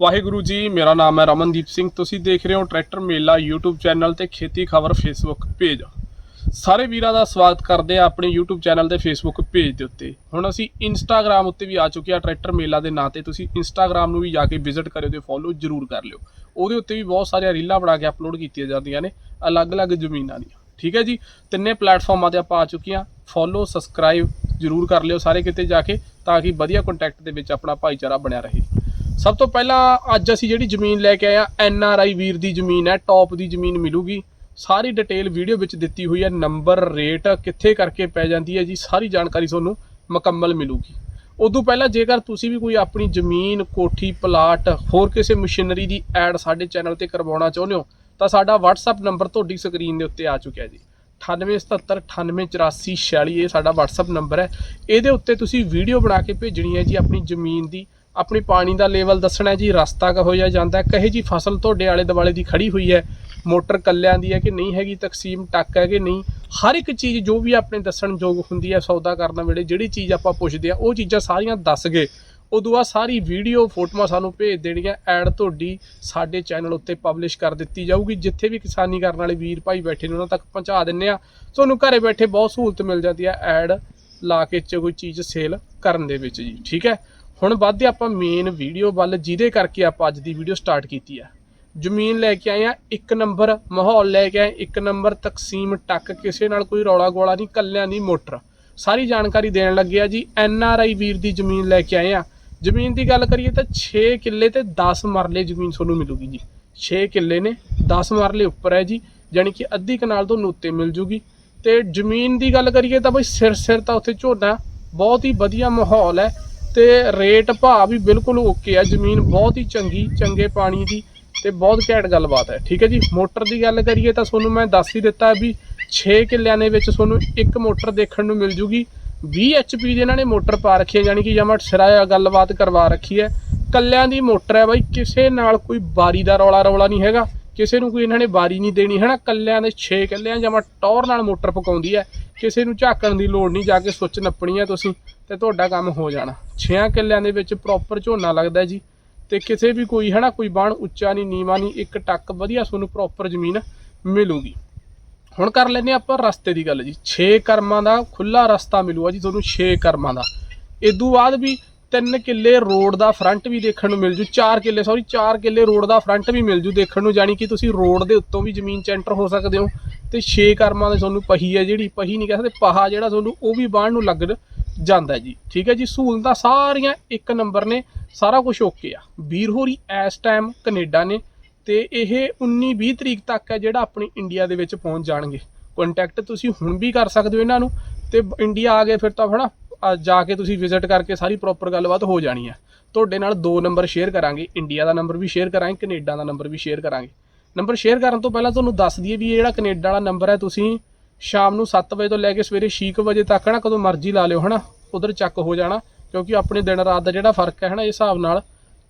ਵਾਹਿਗੁਰੂ ਜੀ, ਮੇਰਾ ਨਾਮ ਹੈ ਰਮਨਦੀਪ ਸਿੰਘ। ਤੁਸੀਂ ਦੇਖ ਰਹੇ ਹੋ ਟਰੈਕਟਰ ਮੇਲਾ YouTube ਚੈਨਲ ਤੇ ਖੇਤੀ ਖਬਰ Facebook ਪੇਜ ਸਾਰੇ ਵੀਰਾਂ ਦਾ ਸਵਾਗਤ ਕਰਦੇ ਆ ਆਪਣੇ YouTube ਚੈਨਲ ਤੇ Facebook ਪੇਜ ਦੇ ਉੱਤੇ। ਹੁਣ ਅਸੀਂ Instagram ਉੱਤੇ ਵੀ ਆ ਚੁੱਕੇ ਆ ਟਰੈਕਟਰ ਮੇਲਾ ਦੇ ਨਾਂ ਤੇ। ਤੁਸੀਂ Instagram ਨੂੰ ਵੀ ਜਾ ਕੇ ਵਿਜ਼ਿਟ ਕਰਿਓ ਤੇ ਫੋਲੋ ਜਰੂਰ ਕਰ ਲਿਓ। ਉਹਦੇ ਉੱਤੇ ਵੀ ਬਹੁਤ ਸਾਰੀਆਂ ਰੀਲਾਂ ਬਣਾ ਕੇ ਅਪਲੋਡ ਕੀਤੀਆਂ ਜਾਂਦੀਆਂ ਨੇ, ਅਲੱਗ-ਅਲੱਗ ਜ਼ਮੀਨਾਂ ਦੀਆਂ। ਠੀਕ ਹੈ ਜੀ? ਤਿੰਨੇ ਪਲੇਟਫਾਰਮਾਂ ਤੇ ਆਪਾਂ ਆ ਚੁੱਕੇ ਆ ਫੋਲੋ ਸਬਸਕ੍ਰਾਈਬ ਜਰੂਰ ਕਰ ਲਿਓ ਸਾਰੇ ਕਿਤੇ ਜਾ ਕੇ, ਤਾਂ ਕਿ ਵਧੀਆ ਕੰਟੈਕਟ ਦੇ ਵਿੱਚ ਆਪਣਾ ਭਾਈਚਾਰਾ ਬਣਿਆ ਰਹੇ। ਸਭ ਤੋਂ ਪਹਿਲਾਂ ਅੱਜ ਅਸੀਂ ਜਿਹੜੀ ਜ਼ਮੀਨ ਲੈ ਕੇ ਆਏ ਆ, ਐਨ ਆਰ ਆਈ ਵੀਰ ਦੀ ਜ਼ਮੀਨ ਹੈ ਟੌਪ ਦੀ ਜ਼ਮੀਨ ਮਿਲੂਗੀ। ਸਾਰੀ ਡਿਟੇਲ ਵੀਡੀਓ ਵਿੱਚ ਦਿੱਤੀ ਹੋਈ ਹੈ ਨੰਬਰ ਰੇਟ ਕਿੱਥੇ ਕਰਕੇ ਪੈ ਜਾਂਦੀ ਹੈ ਜੀ, ਸਾਰੀ ਜਾਣਕਾਰੀ ਤੁਹਾਨੂੰ ਮੁਕੰਮਲ ਮਿਲੂਗੀ। ਉਦੋਂ ਪਹਿਲਾਂ ਜੇਕਰ ਤੁਸੀਂ ਵੀ ਕੋਈ ਆਪਣੀ ਜ਼ਮੀਨ, ਕੋਠੀ ਪਲਾਟ ਹੋਰ ਕਿਸੇ ਮਸ਼ੀਨਰੀ ਦੀ ਐਡ ਸਾਡੇ ਚੈਨਲ ਤੇ ਕਰਵਾਉਣਾ ਚਾਹੁੰਦੇ ਹੋ, ਤਾਂ ਸਾਡਾ WhatsApp ਨੰਬਰ ਤੁਹਾਡੀ ਸਕਰੀਨ ਦੇ ਉੱਤੇ ਆ ਚੁੱਕਿਆ ਜੀ। 9877988446 ਇਹ ਸਾਡਾ WhatsApp ਨੰਬਰ ਹੈ। ਇਹਦੇ ਉੱਤੇ ਤੁਸੀਂ ਵੀਡੀਓ ਬਣਾ ਕੇ ਭੇਜਣੀ ਹੈ ਜੀ ਆਪਣੀ ਜ਼ਮੀਨ ਦੀ ਆਪਣੀ ਪਾਣੀ ਦਾ ਲੈਵਲ ਦੱਸਣਾ ਜੀ, ਰਸਤਾ ਕਹੋ ਜਿਹਾ ਜਾਂਦਾ ਕਹੇ ਜੀ ਫਸਲ ਤੁਹਾਡੇ ਆਲੇ ਦੁਆਲੇ ਦੀ ਖੜੀ ਹੋਈ ਹੈ, ਮੋਟਰ ਕੱਲਿਆਂ ਦੀ ਹੈ ਕਿ ਨਹੀਂ ਹੈਗੀ, ਤਕਸੀਮ ਟੱਕ ਹੈ ਕਿ ਨਹੀਂ, ਹਰ ਇੱਕ ਚੀਜ਼ ਜੋ ਵੀ ਆਪਣੇ ਦੱਸਣ ਯੋਗ ਹੁੰਦੀ ਹੈ ਸੌਦਾ ਕਰਨ ਵੇਲੇ, ਜਿਹੜੀ ਚੀਜ਼ ਆਪਾਂ ਪੁੱਛਦੇ ਆ ਉਹ ਚੀਜ਼ਾਂ ਸਾਰੀਆਂ ਦੱਸ ਗਏ ਉਦੋਂ ਬਾਅਦ ਸਾਰੀ ਵੀਡੀਓ ਫੋਟੋਆਂ ਸਾਨੂੰ ਭੇਜ ਦੇਣੀਆਂ ਐਡ ਤੁਹਾਡੀ ਸਾਡੇ ਚੈਨਲ ਉੱਤੇ ਪਬਲਿਸ਼ ਕਰ ਦਿੱਤੀ ਜਾਊਗੀ, ਜਿੱਥੇ ਵੀ ਕਿਸਾਨੀ ਕਰਨ ਵਾਲੇ ਵੀਰ ਭਾਈ ਬੈਠੇ ਨੇ, ਉਹਨਾਂ ਤੱਕ ਪਹੁੰਚਾ ਦਿੰਨੇ ਆ ਤੁਹਾਨੂੰ ਘਰੇ ਬੈਠੇ ਬਹੁਤ ਸਹੂਲਤ ਮਿਲ ਜਾਂਦੀ ਹੈ, ਐਡ ਲਾ ਕੇ ਚ ਕੋਈ ਚੀਜ਼ ਸੇਲ ਕਰਨ ਦੇ ਵਿੱਚ ਜੀ, ਠੀਕ ਹੈ? ਹੁਣ ਵੱਧਦੇ ਆਪਾਂ ਮੇਨ ਵੀਡੀਓ ਵੱਲ, ਜਿਹਦੇ ਕਰਕੇ ਆਪਾਂ ਅੱਜ ਦੀ ਵੀਡੀਓ ਸਟਾਰਟ ਕੀਤੀ ਆ। ਜ਼ਮੀਨ ਲੈ ਕੇ ਆਏ ਆ, ਇੱਕ ਨੰਬਰ ਮਾਹੌਲ ਲੈ ਕੇ ਆਏ, ਇੱਕ ਨੰਬਰ ਤਕਸੀਮ ਟੱਕ, ਕਿਸੇ ਨਾਲ ਕੋਈ ਰੌਲਾ ਗੋਲਾ ਨਹੀਂ ਕੱਲਿਆਂ ਦੀ ਮੋਟਰ। ਸਾਰੀ ਜਾਣਕਾਰੀ ਦੇਣ ਲੱਗੇ ਆ ਜੀ, ਐਨ ਆਰ ਆਈ ਵੀਰ ਦੀ ਜ਼ਮੀਨ ਲੈ ਕੇ ਆਏ ਆ। ਜ਼ਮੀਨ ਦੀ ਗੱਲ ਕਰੀਏ ਤਾਂ 6 ਕਿੱਲੇ ਤੇ 10 ਮਰਲੇ ਜ਼ਮੀਨ ਤੁਹਾਨੂੰ ਮਿਲੂਗੀ ਜੀ। 6 ਕਿੱਲੇ ਨੇ 10 ਮਰਲੇ ਉੱਪਰ ਹੈ ਜੀ ਯਾਨੀ ਕਿ ਅੱਧੀ ਕਨਾਲ ਤੋਂ ਉੱਤੇ ਮਿਲ ਜੂਗੀ। ਤੇ ਜ਼ਮੀਨ ਦੀ ਗੱਲ ਕਰੀਏ ਤਾਂ ਬਈ ਸਿਰ ਸਿਰ ਤਾਂ ਉੱਥੇ ਝੋਨਾ, ਬਹੁਤ ਹੀ ਵਧੀਆ ਮਾਹੌਲ ਹੈ। ਤੇ ਰੇਟ ਭਾਅ ਵੀ ਬਿਲਕੁਲ ਓਕੇ ਆ, ਜ਼ਮੀਨ ਬਹੁਤ ਹੀ ਚੰਗੀ, ਚੰਗੇ ਪਾਣੀ ਦੀ ਤੇ ਬਹੁਤ ਘੈਂਟ ਗੱਲਬਾਤ ਹੈ, ਠੀਕ ਹੈ ਜੀ? ਮੋਟਰ ਦੀ ਗੱਲ ਕਰੀਏ ਤਾਂ ਤੁਹਾਨੂੰ ਮੈਂ ਦੱਸ ਹੀ ਦਿੱਤਾ ਵੀ 6 ਕਿੱਲਿਆਂ ਦੇ ਵਿੱਚ ਤੁਹਾਨੂੰ ਇੱਕ ਮੋਟਰ ਦੇਖਣ ਨੂੰ ਮਿਲ ਜੂਗੀ। 20 HP ਦੀ ਇਹਨਾਂ ਨੇ ਮੋਟਰ ਪਾ ਰੱਖੀ ਹੈ, ਯਾਨੀ ਕਿ ਜਮਾ ਸਿਰਾਇਆ ਗੱਲਬਾਤ ਕਰਵਾ ਰੱਖੀ ਹੈ। ਕੱਲਿਆਂ ਦੀ ਮੋਟਰ ਹੈ ਬਾਈ, ਕਿਸੇ ਨਾਲ ਕੋਈ ਬਾਰੀ ਦਾ ਰੌਲਾ ਰੌਲਾ ਨਹੀਂ ਹੈਗਾ। ਕਿਸੇ ਨੂੰ ਕੋਈ ਇਹਨਾਂ ਨੇ ਬਾਰੀ ਨਹੀਂ ਦੇਣੀ, ਹੈ ਨਾ? ਕੱਲਿਆਂ ਦੇ 6 ਕੱਲਿਆਂ ਜਮਾ ਟੌਰ ਨਾਲ ਮੋਟਰ ਪਕਾਉਂਦੀ ਹੈ। ਕਿਸੇ ਨੂੰ ਝਾਕਣ ਦੀ ਲੋੜ ਨਹੀਂ, ਜਾ ਕੇ ਸੁੱਚ ਨੱਪਣੀ ਹੈ ਤੁਸੀਂ ਤੇ ਤੁਹਾਡਾ ਕੰਮ ਹੋ ਜਾਣਾ। 6 ਕਿੱਲਿਆਂ ਦੇ ਵਿੱਚ ਪ੍ਰੋਪਰ ਝੋਨਾ ਲੱਗਦਾ ਜੀ ਤੇ ਕਿਸੇ ਵੀ ਕੋਈ ਹੈ ਨਾ ਕੋਈ ਬਾਣ ਉੱਚਾ ਨਹੀਂ ਨੀਵਾ ਨਹੀਂ ਇੱਕ ਟੱਕ ਵਧੀਆ ਤੁਹਾਨੂੰ ਪ੍ਰੋਪਰ ਜ਼ਮੀਨ ਮਿਲੂਗੀ। ਹੁਣ ਕਰ ਲੈਨੇ ਆਪਾਂ ਰਸਤੇ ਦੀ ਗੱਲ ਜੀ। 6 ਕਰਮਾਂ ਦਾ ਖੁੱਲਾ ਰਸਤਾ ਮਿਲੂਗਾ ਜੀ ਤੁਹਾਨੂੰ 6 ਕਰਮਾਂ ਦਾ। ਇਦੋਂ ਬਾਅਦ ਵੀ ਤਿੰਨ ਕਿੱਲੇ ਰੋਡ ਦਾ ਫਰੰਟ ਵੀ ਦੇਖਣ ਨੂੰ ਮਿਲ ਜੂ ਚਾਰ ਕਿੱਲੇ ਸੌਰੀ ਚਾਰ ਕਿੱਲੇ ਰੋਡ ਦਾ ਫਰੰਟ ਵੀ ਮਿਲ ਜੂ ਦੇਖਣ ਨੂੰ ਜਾਨੀ ਕਿ ਤੁਸੀਂ ਰੋਡ ਦੇ ਉੱਤੋਂ ਵੀ ਜ਼ਮੀਨ 'ਚ ਐਂਟਰ ਹੋ ਸਕਦੇ ਹੋ ਤੇ 6 ਕਰਮਾਂ ਦੇ ਤੁਹਾਨੂੰ ਪਹੀ ਹੈ ਜਿਹੜੀ ਪਹੀ ਨਹੀਂ ਕਹਿੰਦੇ ਪਹਾ ਜਿਹੜਾ ਤੁਹਾਨੂੰ ਉਹ ਵੀ ਬਾਹਰ ਨੂੰ ਲੱਗ ਜਾਂਦਾ ਜੀ। ਠੀਕ ਹੈ ਜੀ ਸਹੂਲਤਾਂ ਸਾਰੀਆਂ ਇੱਕ ਨੰਬਰ ਨੇ ਸਾਰਾ ਕੁਝ ਓਕੇ ਆ। ਵੀਰ ਹੋਰੀ ਇਸ ਟਾਈਮ ਕੈਨੇਡਾ ਨੇ ਤੇ ਇਹ 19 20 ਤਰੀਕ ਤੱਕ ਹੈ ਜਿਹੜਾ ਆਪਣੀ ਇੰਡੀਆ ਦੇ ਵਿੱਚ ਪਹੁੰਚ ਜਾਣਗੇ। ਕੰਟੈਕਟ ਤੁਸੀਂ ਹੁਣ ਵੀ ਕਰ ਸਕਦੇ ਹੋ ਇਹਨਾਂ ਨੂੰ ਤੇ ਇੰਡੀਆ ਆ ਗਏ ਫਿਰ ਤਾਂ ਹਨਾ। ਅ, ਜਾ ਕੇ ਤੁਸੀਂ ਵਿਜ਼ਿਟ ਕਰਕੇ ਸਾਰੀ ਪ੍ਰੋਪਰ ਗੱਲਬਾਤ ਹੋ ਜਾਣੀ ਹੈ। ਤੁਹਾਡੇ ਨਾਲ ਦੋ ਨੰਬਰ ਸ਼ੇਅਰ ਕਰਾਂਗੇ। ਇੰਡੀਆ ਦਾ ਨੰਬਰ ਵੀ ਸ਼ੇਅਰ ਕਰਾਂਗੇ ਕੈਨੇਡਾ ਦਾ ਨੰਬਰ ਵੀ ਸ਼ੇਅਰ ਕਰਾਂਗੇ। ਨੰਬਰ ਸ਼ੇਅਰ ਕਰਨ ਤੋਂ ਪਹਿਲਾਂ ਤੁਹਾਨੂੰ ਦੱਸ ਦਈਏ ਵੀ ਇਹ ਜਿਹੜਾ ਕੈਨੇਡਾ ਵਾਲਾ ਨੰਬਰ ਹੈ, ਤੁਸੀਂ ਸ਼ਾਮ ਨੂੰ 7 ਵਜੇ ਤੋਂ ਲੈ ਕੇ ਸਵੇਰੇ 6 ਵਜੇ ਤੱਕ ਨਾ, ਕਦੋਂ ਮਰਜ਼ੀ ਲਾ ਲਿਓ ਹਨਾ ਉਧਰ ਚੱਕ ਹੋ ਜਾਣਾ, ਕਿਉਂਕਿ ਆਪਣੇ ਦਿਨ ਰਾਤ ਦਾ ਜਿਹੜਾ ਫ਼ਰਕ ਹੈ ਹਨਾ ਇਸ ਹਿਸਾਬ ਨਾਲ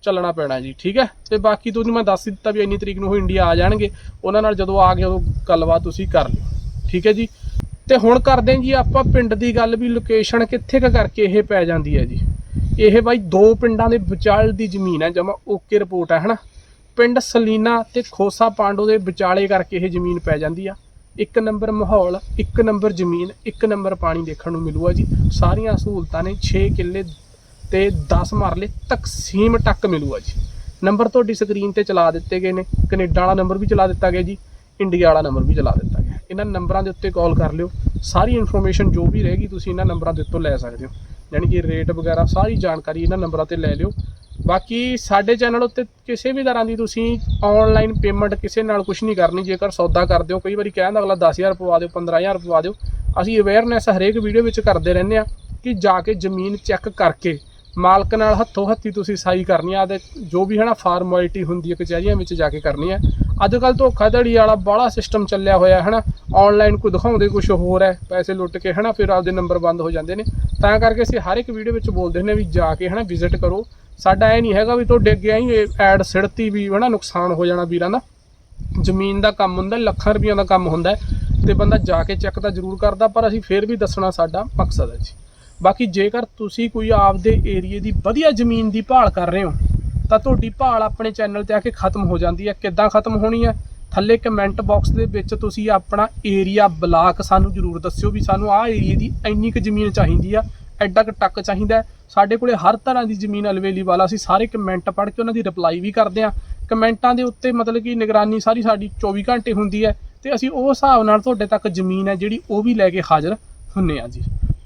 ਚੱਲਣਾ ਪੈਣਾ ਜੀ, ਠੀਕ ਹੈ? ਤੇ ਬਾਕੀ ਤੁਹਾਨੂੰ ਮੈਂ ਦੱਸ ਦਿੱਤਾ ਵੀ ਇੰਨੀ ਤਰੀਕ ਨੂੰ ਉਹ ਇੰਡੀਆ ਆ ਜਾਣਗੇ। ਉਹਨਾਂ ਨਾਲ ਜਦੋਂ ਆ ਗਏ ਉਦੋਂ ਗੱਲਬਾਤ ਤੁਸੀਂ ਕਰ ਲਿਓ, ਠੀਕ ਹੈ ਜੀ? ਤੇ ਹੁਣ ਕਰਦੇ ਹਾਂ ਜੀ ਆਪਾਂ ਪਿੰਡ ਦੀ ਗੱਲ ਵੀ ਲੋਕੇਸ਼ਨ ਕਿੱਥੇ ਕੁ ਕਰਕੇ ਇਹ ਪੈ ਜਾਂਦੀ ਹੈ ਜੀ। ਇਹ ਬਾਈ ਦੋ ਪਿੰਡਾਂ ਦੇ ਵਿਚਾਲ ਦੀ ਜ਼ਮੀਨ ਹੈ, ਜਮਾ ਓਕੇ ਰਿਪੋਰਟ ਹੈ, ਹਨਾ? ਪਿੰਡ ਸਲੀਨਾ ਤੇ ਖੋਸਾ ਪਾਂਡੋ ਦੇ ਵਿਚਾਲੇ ਕਰਕੇ ਇਹ ਜ਼ਮੀਨ ਪੈ ਜਾਂਦੀ ਆ। ਇੱਕ ਨੰਬਰ ਮਾਹੌਲ, ਇੱਕ ਨੰਬਰ ਜ਼ਮੀਨ, ਇੱਕ ਨੰਬਰ ਪਾਣੀ ਦੇਖਣ ਨੂੰ ਮਿਲੂਗਾ ਜੀ। ਸਾਰੀਆਂ ਸਹੂਲਤਾਂ ਨੇ 6 ਕਿੱਲੇ ਤੇ 10 ਮਰਲੇ ਤਕਸੀਮ ਟੱਕ ਮਿਲੂਗਾ ਜੀ। ਨੰਬਰ ਤੁਹਾਡੀ ਸਕਰੀਨ ਤੇ ਚਲਾ ਦਿੱਤੇ ਗਏ ਨੇ। ਕੈਨੇਡਾ ਵਾਲਾ ਨੰਬਰ ਵੀ ਚਲਾ ਦਿੱਤਾ ਗਿਆ ਜੀ। ਇੰਡੀਆ ਵਾਲਾ ਨੰਬਰ ਵੀ ਚਲਾ ਦਿੱਤਾ ਗਿਆ। ਇਹਨਾਂ ਨੰਬਰਾਂ ਦੇ ਉੱਤੇ ਕਾਲ ਕਰ ਲਿਓ। ਸਾਰੀ ਇਨਫੋਰਮੇਸ਼ਨ ਜੋ ਵੀ ਰਹੇਗੀ ਤੁਸੀਂ ਇਹਨਾਂ ਨੰਬਰਾਂ ਦੇ ਉੱਤੋਂ ਲੈ ਸਕਦੇ ਹੋ। ਯਾਨੀ ਕਿ ਰੇਟ ਵਗੈਰਾ, ਸਾਰੀ ਜਾਣਕਾਰੀ ਇਹਨਾਂ ਨੰਬਰਾਂ ਤੇ ਲੈ ਲਿਓ। ਬਾਕੀ ਸਾਡੇ ਚੈਨਲ ਉੱਤੇ ਕਿਸੇ ਵੀ ਤਰ੍ਹਾਂ ਦੀ ਤੁਸੀਂ ਆਨਲਾਈਨ ਪੇਮੈਂਟ ਕਿਸੇ ਨਾਲ ਕੁਝ ਨਹੀਂ ਕਰਨੀ, ਜੇਕਰ ਸੌਦਾ ਕਰਦੇ ਹੋ, ਕਈ ਵਾਰੀ ਕਹਿੰਦਾ ਅਗਲਾ 10000 ਪਵਾ ਦਿਓ 15000 ਪਵਾ ਦਿਓ। ਅਸੀਂ ਅਵੇਅਰਨੈਸ ਹਰੇਕ ਵੀਡੀਓ ਵਿੱਚ ਕਰਦੇ ਰਹਿੰਦੇ ਆ ਕਿ ਜਾ ਕੇ ਜ਼ਮੀਨ ਚੈੱਕ ਕਰਕੇ ਮਾਲਕ ਨਾਲ ਹੱਥੋਂ ਹੱਥੀ ਤੁਸੀਂ ਸਾਈ ਕਰਨੀ ਆ ਤੇ ਜੋ ਵੀ ਹੈ ਨਾ ਫਾਰਮੈਲਿਟੀ ਹੁੰਦੀ ਹੈ ਕਚਹਿਰੀਆਂ ਵਿੱਚ ਜਾ ਕੇ ਕਰਨੀ ਹੈ। ਅੱਜ ਕੱਲ ਧੋਖਾਧੜੀ ਵਾਲਾ ਬਾਹਲਾ ਸਿਸਟਮ ਚੱਲਿਆ ਹੋਇਆ ਹੈ ਨਾ ਆਨਲਾਈਨ ਕੋਈ ਦਿਖਾਉਂਦੇ ਕੁਝ ਹੋਰ ਹੈ, ਪੈਸੇ ਲੁੱਟ ਕੇ ਹੈ ਨਾ ਫਿਰ ਆਪਦੇ ਨੰਬਰ ਬੰਦ ਹੋ ਜਾਂਦੇ ਨੇ। ਤਾਂ ਕਰਕੇ ਅਸੀਂ ਹਰ ਇੱਕ ਵੀਡੀਓ ਵਿੱਚ ਬੋਲਦੇ ਨੇ ਵੀ ਜਾ ਕੇ ਹੈ ਨਾ ਵਿਜ਼ਿਟ ਕਰੋ। ਸਾਡਾ ਇਹ ਨਹੀਂ ਹੈਗਾ ਵੀ ਤੁਹਾਡੇ ਅੱਗੇ ਆਈ ਐਡ ਸਿੜਤੀ ਵੀ ਹੈ ਨਾ ਨੁਕਸਾਨ ਹੋ ਜਾਣਾ ਵੀਰਾਂ ਦਾ। ਜ਼ਮੀਨ ਦਾ ਕੰਮ ਹੁੰਦਾ, ਲੱਖਾਂ ਰੁਪਈਆਂ ਦਾ ਕੰਮ ਹੁੰਦਾ ਹੈ ਤੇ ਬੰਦਾ ਜਾ ਕੇ ਚੈੱਕ ਤਾਂ ਜ਼ਰੂਰ ਕਰਦਾ, ਪਰ ਅਸੀਂ ਫੇਰ ਵੀ ਦੱਸਣਾ ਸਾਡਾ ਮਕਸਦ ਹੈ ਜੀ। ਬਾਕੀ ਜੇਕਰ ਤੁਸੀਂ ਕੋਈ ਆਪਦੇ ਏਰੀਏ ਦੀ ਵਧੀਆ ਜ਼ਮੀਨ ਦੀ ਭਾਲ ਕਰ ਰਹੇ ਹੋ ਤਾਂ ਤੁਹਾਡੀ ਭਾਲ ਆਪਣੇ ਚੈਨਲ ਤੇ ਆ ਕੇ ਖਤਮ ਹੋ ਜਾਂਦੀ ਹੈ। ਕਿੱਦਾਂ ਖਤਮ ਹੋਣੀ ਹੈ? ਥੱਲੇ ਕਮੈਂਟ ਬਾਕਸ ਦੇ ਵਿੱਚ ਤੁਸੀਂ ਆਪਣਾ ਏਰੀਆ ਬਲਾਕ ਸਾਨੂੰ ਜਰੂਰ ਦੱਸਿਓ ਵੀ ਸਾਨੂੰ ਆਹ ਏਰੀਏ ਦੀ ਇੰਨੀ ਕੁ ਜ਼ਮੀਨ ਚਾਹੀਦੀ ਆ, ਐਡਾ ਕੁ ਟੱਕ ਚਾਹੀਦਾ ਸਾਡੇ ਕੋਲੇ ਹਰ ਤਰ੍ਹਾਂ ਦੀ ਜ਼ਮੀਨ ਅਵੇਲੇਬਲ ਆ, ਅਸੀਂ ਸਾਰੇ ਕਮੈਂਟ ਪੜ੍ਹ ਕੇ ਉਹਨਾਂ ਦੀ ਰਿਪਲਾਈ ਵੀ ਕਰਦੇ ਆ ਕਮੈਂਟਾਂ ਦੇ ਉੱਤੇ ਮਤਲਬ ਕਿ ਨਿਗਰਾਨੀ ਸਾਰੀ ਸਾਡੀ 24 ਘੰਟੇ ਹੁੰਦੀ ਹੈ ਤੇ ਅਸੀਂ ਉਹ ਹਿਸਾਬ ਨਾਲ ਤੁਹਾਡੇ ਤੱਕ ਜ਼ਮੀਨ ਹੈ ਜਿਹੜੀ ਉਹ ਵੀ ਲੈ ਕੇ ਹਾਜ਼ਰ ਹੁੰਨੇ ਆ ਜੀ।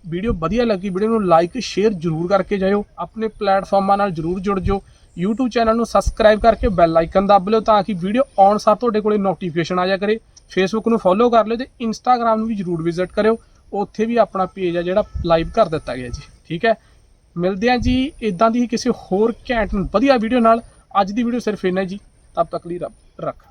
ਵੀਡੀਓ ਵਧੀਆ ਲੱਗੀ, ਵੀਡੀਓ ਨੂੰ ਲਾਈਕ ਸ਼ੇਅਰ ਜਰੂਰ ਕਰਕੇ ਜਾਇਓ। ਆਪਣੇ ਪਲੇਟਫਾਰਮਾਂ ਨਾਲ ਜਰੂਰ ਜੁੜ ਜਾਓ। YouTube ਚੈਨਲ ਨੂੰ ਸਬਸਕ੍ਰਾਈਬ ਕਰਕੇ ਬੈਲ ਆਈਕਨ ਦੱਬ ਲਿਓ ਤਾਂ ਕਿ ਵੀਡੀਓ ਆਉਣ ਸਾਰ ਤੁਹਾਡੇ ਕੋਲੇ ਨੋਟੀਫਿਕੇਸ਼ਨ ਆ ਜਾ ਕਰੇ। Facebook ਨੂੰ ਫੋਲੋ ਕਰ ਲਿਓ ਤੇ Instagram ਨੂੰ ਵੀ ਜਰੂਰ ਵਿਜ਼ਿਟ ਕਰਿਓ। ਉੱਥੇ ਵੀ ਆਪਣਾ ਪੇਜ ਆ ਜਿਹੜਾ ਲਾਈਵ ਕਰ ਦਿੱਤਾ ਗਿਆ ਜੀ। ਠੀਕ ਹੈ? ਮਿਲਦੇ ਹਾਂ ਜੀ ਇਦਾਂ ਦੀ ਹੀ ਕਿਸੇ ਹੋਰ ਘੈਂਟ ਵਧੀਆ ਵੀਡੀਓ ਨਾਲ। ਅੱਜ ਦੀ ਵੀਡੀਓ ਸਿਰਫ ਇੰਨਾ ਜੀ। ਤਬ ਤੱਕ ਲਈ ਰੱਬ ਰੱਖ।